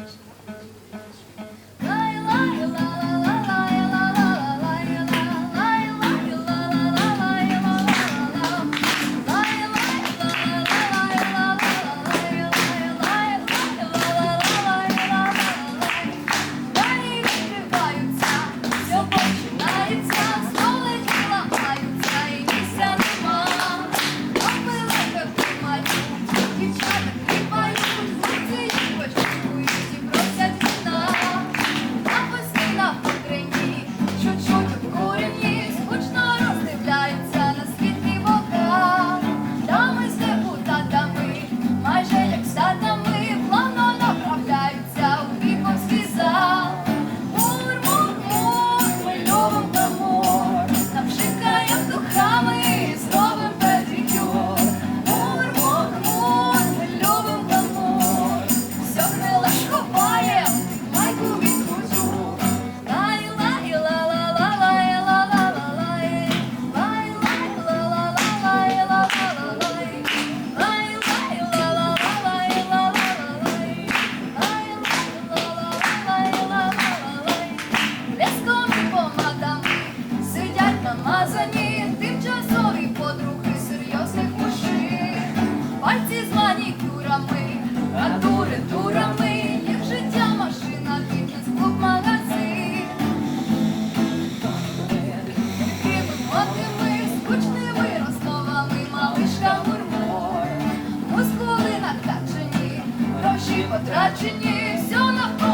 何? Гроші потрачені, все навколо